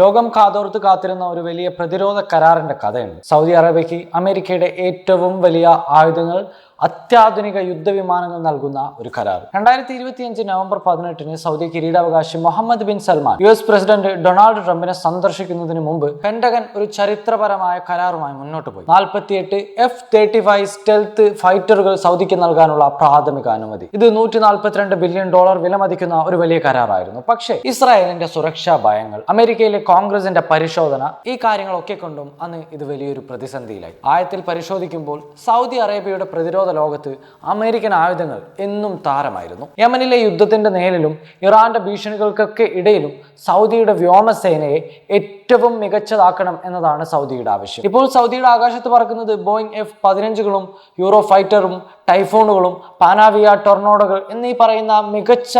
ലോകം കാതോർത്ത് കാത്തിരുന്ന ഒരു വലിയ പ്രതിരോധ കരാറിന്റെ കഥയുണ്ട്. സൗദി അറേബ്യയ്ക്ക് അമേരിക്കയുടെ ഏറ്റവും വലിയ ആയുധങ്ങൾ അത്യാധുനിക യുദ്ധവിമാനങ്ങൾ നൽകുന്ന ഒരു കരാർ. രണ്ടായിരത്തി ഇരുപത്തിയഞ്ച് നവംബർ പതിനെട്ടിന് സൗദി കിരീടാവകാശി Mohammed bin Salman U S president Donald ട്രംപിനെ സന്ദർശിക്കുന്നതിന് മുമ്പ് പെന്റഗൻ ഒരു ചരിത്രപരമായ കരാറുമായി മുന്നോട്ട് പോയി. നാൽപ്പത്തിയെട്ട് എഫ് തേർട്ടി ഫൈവ് സ്റ്റെൽത്ത് ഫൈറ്ററുകൾ സൗദിക്ക് നൽകാനുള്ള പ്രാഥമിക അനുമതി. ഇത് നൂറ്റി നാൽപ്പത്തിരണ്ട് ബില്യൺ ഡോളർ വിലമതിക്കുന്ന ഒരു വലിയ കരാറായിരുന്നു. പക്ഷേ ഇസ്രായേലിന്റെ സുരക്ഷാ ഭയങ്ങൾ അമേരിക്കയിലെ കോൺഗ്രസിന്റെ പരിശോധന ഈ കാര്യങ്ങളൊക്കെ കൊണ്ടും അന്ന് ഇത് വലിയൊരു പ്രതിസന്ധിയിലായി. ആയത്തിൽ പരിശോധിക്കുമ്പോൾ സൗദി അറേബ്യയുടെ പ്രതിരോധ ലോകത്ത് അമേരിക്കൻ ആയുധങ്ങൾ എന്നും താരമായിരുന്നു. യമനിലെ യുദ്ധത്തിന്റെ നേരിലും ഇറാന്റെ ഭീഷണികൾക്കൊക്കെ ഇടയിലും സൗദിയുടെ വ്യോമസേനയെ ഏറ്റവും മികച്ചതാക്കണം എന്നതാണ് സൗദിയുടെ ആവശ്യം. ഇപ്പോൾ സൗദിയുടെ ആകാശത്ത് പറക്കുന്നത് ബോയിങ് എഫ് പതിനഞ്ചുകളും യൂറോ ഫൈറ്ററും ടൈഫോണുകളും പാനാവിയ ടൊർണോഡകൾ എന്നീ പറയുന്ന മികച്ച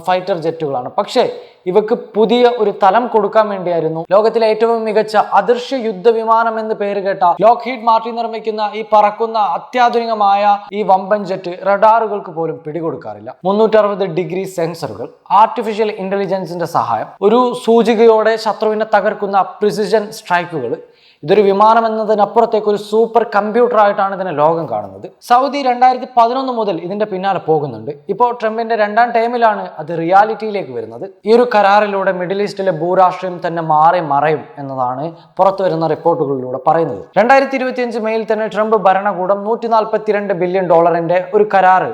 ഫൈറ്റർ ജെറ്റുകളാണ് പക്ഷേ ഇവക്ക് പുതിയ ഒരു തലം കൊടുക്കാൻ വേണ്ടിയായിരുന്നു ലോകത്തിലെ ഏറ്റവും മികച്ച അദൃശ്യ യുദ്ധവിമാനം എന്ന് പേര് കേട്ട ലോക്ഹീഡ് മാർട്ടിൻ നിർമ്മിക്കുന്ന ഈ പറക്കുന്ന അത്യാധുനികമായ ഈ വമ്പൻ ജെറ്റ് റഡാറുകൾക്ക് പോലും പിടികൊടുക്കാറില്ല. മുന്നൂറ്ററുപത് ഡിഗ്രി സെൻസറുകൾ ആർട്ടിഫിഷ്യൽ ഇന്റലിജൻസിന്റെ സഹായം ഒരു സൂചികയോടെ ശത്രുവിനെ തകർക്കുന്ന പ്രിസിഷൻ സ്ട്രൈക്കുകൾ ഇതൊരു വിമാനം എന്നതിനപ്പുറത്തേക്ക് ഒരു സൂപ്പർ കമ്പ്യൂട്ടർ ആയിട്ടാണ് ഇതിനെ ലോകം കാണുന്നത്. സൗദി രണ്ടായിരത്തി പതിനൊന്ന് മുതൽ ഇതിന്റെ പിന്നാലെ പോകുന്നുണ്ട്. ഇപ്പോൾ ട്രംപിന്റെ രണ്ടാം ടൈമിലാണ് അത് റിയാലിറ്റിയിലേക്ക് വരുന്നത്. ഈ ഒരു കരാറിലൂടെ മിഡിൽ ഈസ്റ്റിലെ ഭൂരാഷ്ട്രീയം തന്നെ മാറി മറയും എന്നതാണ് പുറത്തു വരുന്ന റിപ്പോർട്ടുകളിലൂടെ പറയുന്നത്. രണ്ടായിരത്തി ഇരുപത്തിയഞ്ച് മെയിൽ തന്നെ ട്രംപ് ഭരണകൂടം നൂറ്റി ബില്യൺ ഡോളറിന്റെ ഒരു കരാറ്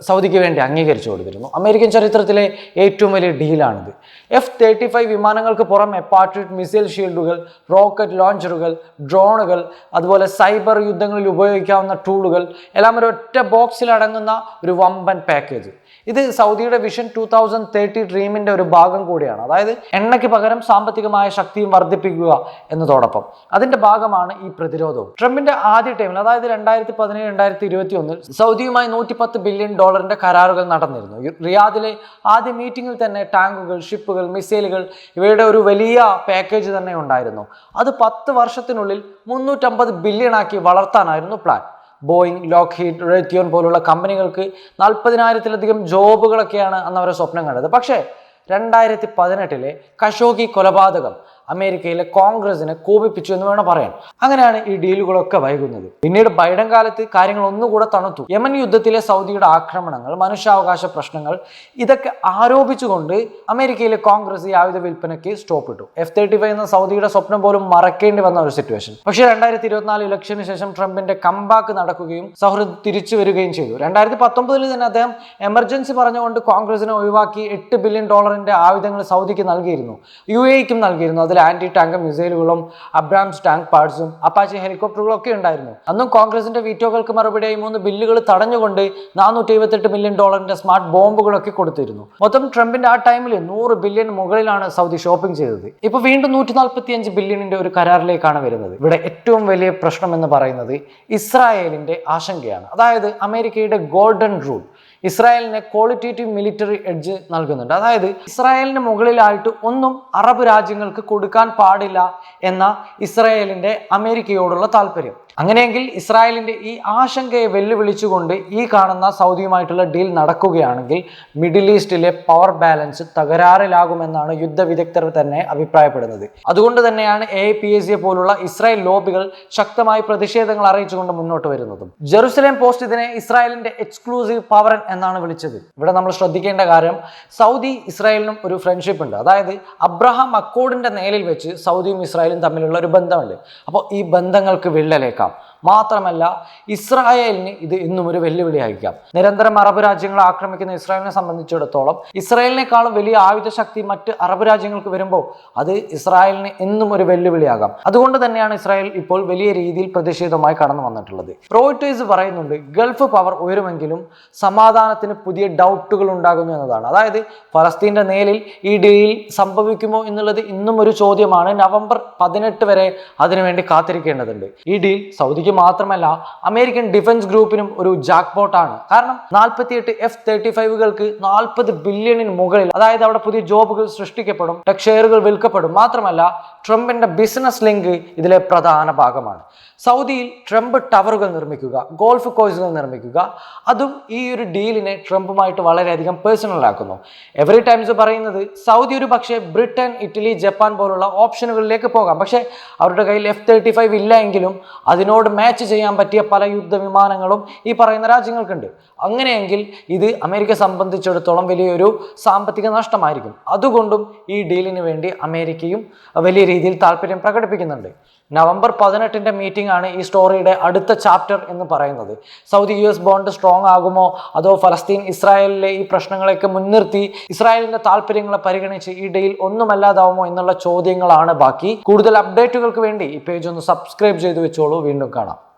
സൗദിക്ക് വേണ്ടി അംഗീകരിച്ചു കൊടുത്തിരുന്നു. അമേരിക്കൻ ചരിത്രത്തിലെ ഏറ്റവും വലിയ ഡീലാണിത്. എഫ് തേർട്ടി ഫൈവ് വിമാനങ്ങൾക്ക് പുറമെ പാട്രിയറ്റ് മിസൈൽ ഷീൽഡുകൾ റോക്കറ്റ് ലോഞ്ചറുകൾ ഡ്രോണുകൾ അതുപോലെ സൈബർ യുദ്ധങ്ങളിൽ ഉപയോഗിക്കാവുന്ന ടൂളുകൾ എല്ലാം ഒരു ഒറ്റ ബോക്സിൽ അടങ്ങുന്ന ഒരു വമ്പൻ പാക്കേജ്. ഇത് സൗദിയുടെ വിഷൻ ടൂ തൗസൻഡ് തേർട്ടി ഡ്രീമിന്റെ ഒരു ഭാഗം കൂടിയാണ്. അതായത് എണ്ണയ്ക്ക് പകരം സാമ്പത്തികമായ ശക്തിയും വർദ്ധിപ്പിക്കുക എന്നതോടൊപ്പം. അതിന്റെ ഭാഗമാണ് ഈ പ്രതിരോധവും. ട്രംപിന്റെ ആദ്യ ടൈമിൽ അതായത് രണ്ടായിരത്തി പതിനേഴ് രണ്ടായിരത്തി ഇരുപത്തി ഒന്നിൽ സൗദിയുമായി നൂറ്റി പത്ത് ഡോളറിന്റെ കരാറുകൾ നടന്നിരുന്നു. റിയാദിലെ ആദ്യ മീറ്റിംഗിൽ തന്നെ ടാങ്കുകൾ ഷിപ്പുകൾ മിസൈലുകൾ ഇവയുടെ ഒരു വലിയ പാക്കേജ് തന്നെ ഉണ്ടായിരുന്നു. അത് പത്ത് വർഷത്തിനുള്ളിൽ മുന്നൂറ്റമ്പത് ബില്യൺ ആക്കി വളർത്താനായിരുന്നു പ്ലാൻ ബോയിങ് ലോക്ക്ഹീഡ് റേത്യോൺ പോലുള്ള കമ്പനികൾക്ക് നാൽപ്പതിനായിരത്തിലധികം ജോബുകളൊക്കെയാണ് അന്ന് അവരെ സ്വപ്നം കണ്ടത്. പക്ഷേ രണ്ടായിരത്തി പതിനെട്ടിലെ കഷോഗി കൊലപാതകം അമേരിക്കയിലെ കോൺഗ്രസിനെ കോപിപ്പിച്ചു എന്ന് വേണം പറയാൻ. അങ്ങനെയാണ് ഈ ഡീലുകളൊക്കെ വൈകുന്നത്. പിന്നീട് ബൈഡൻ കാലത്ത് കാര്യങ്ങൾ ഒന്നുകൂടെ തണുത്തു. യമൻ യുദ്ധത്തിലെ സൗദിയുടെ ആക്രമണങ്ങൾ മനുഷ്യാവകാശ പ്രശ്നങ്ങൾ ഇതൊക്കെ ആരോപിച്ചുകൊണ്ട് അമേരിക്കയിലെ കോൺഗ്രസ് ഈ ആയുധ വിൽപ്പനയ്ക്ക് സ്റ്റോപ്പ് ഇട്ടു. എഫ് തേർട്ടി ഫൈവ് എന്ന സൗദിയുടെ സ്വപ്നം പോലും മറക്കേണ്ടി വന്ന ഒരു സിറ്റുവേഷൻ പക്ഷേ രണ്ടായിരത്തി ഇരുപത്തിനാല് ഇലക്ഷന് ശേഷം ട്രംപിന്റെ കമ്പാക്ക് നടക്കുകയും സൗഹൃദം തിരിച്ചു വരികയും ചെയ്തു. രണ്ടായിരത്തി പത്തൊമ്പതിൽ തന്നെ അദ്ദേഹം എമർജൻസി പറഞ്ഞുകൊണ്ട് കോൺഗ്രസിനെ ഒഴിവാക്കി എട്ട് ബില്യൺ ഡോളറിന്റെ ആയുധങ്ങൾ സൗദിക്ക് നൽകിയിരുന്നു. യു എക്കും നൽകിയിരുന്നു. ആന്റി ടാങ്ക് മിസൈലുകളും അബ്രാംസ് ടാങ്ക് പാർട്സും അപ്പാച്ചി ഹെലികോപ്റ്ററുകളും ഒക്കെ ഉണ്ടായിരുന്നു. അന്നും കോൺഗ്രസിന്റെ വീറ്റോകൾക്ക് മറുപടിയായി മൂന്ന് ബില്ലുകൾ തടഞ്ഞുകൊണ്ട് നാനൂറ്റി എഴുപത്തെട്ട് മില്യൺ ഡോളറിന്റെ സ്മാർട്ട് ബോംബുകളൊക്കെ കൊടുത്തിരുന്നു. മൊത്തം ട്രംപിന്റെ ആ ടൈമിൽ നൂറ് ബില്യൺ മുകളിലാണ് സൗദി ഷോപ്പിംഗ് ചെയ്തത്. ഇപ്പൊ വീണ്ടും നൂറ്റി നാൽപ്പത്തി അഞ്ച് ബില്യണിന്റെ ഒരു കരാറിലേക്കാണ് വരുന്നത്. ഇവിടെ ഏറ്റവും വലിയ പ്രശ്നം എന്ന് പറയുന്നത് ഇസ്രായേലിന്റെ ആശങ്കയാണ്. അതായത് അമേരിക്കയുടെ ഗോൾഡൻ റൂൾ. ഇസ്രായേലിന് ക്വാളിറ്റേറ്റീവ് മിലിറ്ററി എഡ്ജ് നൽകുന്നുണ്ട്. അതായത് ഇസ്രായേലിന് മുകളിലായിട്ട് ഒന്നും അറബ് രാജ്യങ്ങൾക്ക് കൊടുക്കാൻ പാടില്ല എന്ന ഇസ്രായേലിന്റെ അമേരിക്കയോടുള്ള താല്പര്യം. അങ്ങനെയെങ്കിൽ ഇസ്രായേലിന്റെ ഈ ആശങ്കയെ വെല്ലുവിളിച്ചുകൊണ്ട് ഈ കാണുന്ന സൗദിയുമായിട്ടുള്ള ഡീൽ നടക്കുകയാണെങ്കിൽ മിഡിൽ ഈസ്റ്റിലെ പവർ ബാലൻസ് തകരാറിലാകുമെന്നാണ് യുദ്ധ വിദഗ്ധർ തന്നെ അഭിപ്രായപ്പെടുന്നത്. അതുകൊണ്ട് തന്നെയാണ് എ പി എസ് സിയെ പോലുള്ള ഇസ്രായേൽ ലോബികൾ ശക്തമായി പ്രതിഷേധങ്ങൾ അറിയിച്ചുകൊണ്ട് മുന്നോട്ട് വരുന്നതും. ജെറുസലേം പോസ്റ്റ് ഇതിനെ ഇസ്രായേലിന്റെ എക്സ്ക്ലൂസീവ് പവർ എന്നാണ് വിളിച്ചത്. ഇവിടെ നമ്മൾ ശ്രദ്ധിക്കേണ്ട കാര്യം സൗദി ഇസ്രായേലിനും ഒരു ഫ്രണ്ട്ഷിപ്പ് ഉണ്ട്. അതായത് അബ്രഹാം അക്കോഡിന്റെ നേലിൽ വെച്ച് സൗദിയും ഇസ്രായേലും തമ്മിലുള്ള ഒരു ബന്ധമുണ്ട് അപ്പോൾ ഈ ബന്ധങ്ങൾക്ക് വിള്ളലേക്കാം Cập മാത്രമല്ല ഇസ്രായേലിന് ഇത് ഇന്നും ഒരു വെല്ലുവിളിയായിരിക്കാം. നിരന്തരം അറബ് രാജ്യങ്ങളെ ആക്രമിക്കുന്ന ഇസ്രായേലിനെ സംബന്ധിച്ചിടത്തോളം ഇസ്രായേലിനേക്കാളും വലിയ ആയുധ ശക്തി മറ്റ് അറബ് രാജ്യങ്ങൾക്ക് വരുമ്പോൾ അത് ഇസ്രായേലിന് എന്നും ഒരു വെല്ലുവിളിയാകാം. അതുകൊണ്ട് തന്നെയാണ് ഇസ്രായേൽ ഇപ്പോൾ വലിയ രീതിയിൽ പ്രതിഷേധമായി കടന്നു വന്നിട്ടുള്ളത്. റോയിട്ടേഴ്സ് പറയുന്നുണ്ട് ഗൾഫ് പവർ ഉയരുമെങ്കിലും സമാധാനത്തിന് പുതിയ ഡൗട്ടുകൾ ഉണ്ടാകുന്നു എന്നതാണ്. അതായത് ഫലസ്തീന്റെ നേരിൽ ഈ ഡീൽ സംഭവിക്കുമോ എന്നുള്ളത് ഇന്നും ഒരു ചോദ്യമാണ്. നവംബർ പതിനെട്ട് വരെ അതിനുവേണ്ടി കാത്തിരിക്കേണ്ടതുണ്ട്. ഈ ഡീൽ സൗദിക്ക് മാത്രമല്ല അമേരിക്കൻ ഡിഫൻസ് ഗ്രൂപ്പിനും ഒരു ജാക്ക്പോട്ടാണ് കാരണം നാൽപ്പത്തിയെട്ട് എഫ് തേർട്ടി ഫൈവുകൾക്ക് നാൽപ്പത് ബില്യണിന് മുകളിൽ അതായത് അവിടെ പുതിയ ജോബുകൾ സൃഷ്ടിക്കപ്പെടും ടെക് ഷെയറുകൾ വിൽക്കപ്പെടും. മാത്രമല്ല ട്രംപിന്റെ ബിസിനസ് ലിങ്ക് ഇതിലെ പ്രധാന ഭാഗമാണ്. സൗദിയിൽ ട്രംപ് ടവറുകൾ നിർമ്മിക്കുക ഗോൾഫ് കോഴ്സുകൾ നിർമ്മിക്കുക. അതും ഈ ഒരു ഡീലിനെ ട്രംപുമായിട്ട് വളരെയധികം പേഴ്സണലാക്കുന്നു എവറി ടൈംസ് പറയുന്നത് സൗദി ഒരു പക്ഷേ ബ്രിട്ടൻ ഇറ്റലി ജപ്പാൻ പോലുള്ള ഓപ്ഷനുകളിലേക്ക് പോകാം. പക്ഷേ അവരുടെ കയ്യിൽ എഫ് തേർട്ടി ഫൈവ് ഇല്ല എങ്കിലും അതിനോട് മാച്ച് ചെയ്യാൻ പറ്റിയ പല യുദ്ധവിമാനങ്ങളും ഈ പറയുന്ന രാജ്യങ്ങൾക്കുണ്ട്. അങ്ങനെയെങ്കിൽ ഇത് അമേരിക്ക സംബന്ധിച്ചിടത്തോളം വലിയൊരു സാമ്പത്തിക നഷ്ടമായിരിക്കും. അതുകൊണ്ടും ഈ ഡീലിന് വേണ്ടി അമേരിക്കയും വലിയ രീതിയിൽ താല്പര്യം പ്രകടിപ്പിക്കുന്നുണ്ട്. നവംബർ പതിനെട്ടിന്റെ മീറ്റിംഗ് ആണ് ഈ സ്റ്റോറിയുടെ അടുത്ത ചാപ്റ്റർ എന്ന് പറയുന്നത്. Saudi U S bond strong ആകുമോ? അതോ ഫലസ്തീൻ ഇസ്രായേലിലെ ഈ പ്രശ്നങ്ങളെയൊക്കെ മുൻനിർത്തി ഇസ്രായേലിന്റെ താല്പര്യങ്ങളെ പരിഗണിച്ച് ഈ ഡീൽ ഒന്നുമല്ലാതാവുമോ എന്നുള്ള ചോദ്യങ്ങളാണ് ബാക്കി. കൂടുതൽ അപ്ഡേറ്റുകൾക്ക് വേണ്ടി ഈ പേജ് ഒന്ന് സബ്സ്ക്രൈബ് ചെയ്തു വെച്ചോളൂ. വീണ്ടും കാണാം.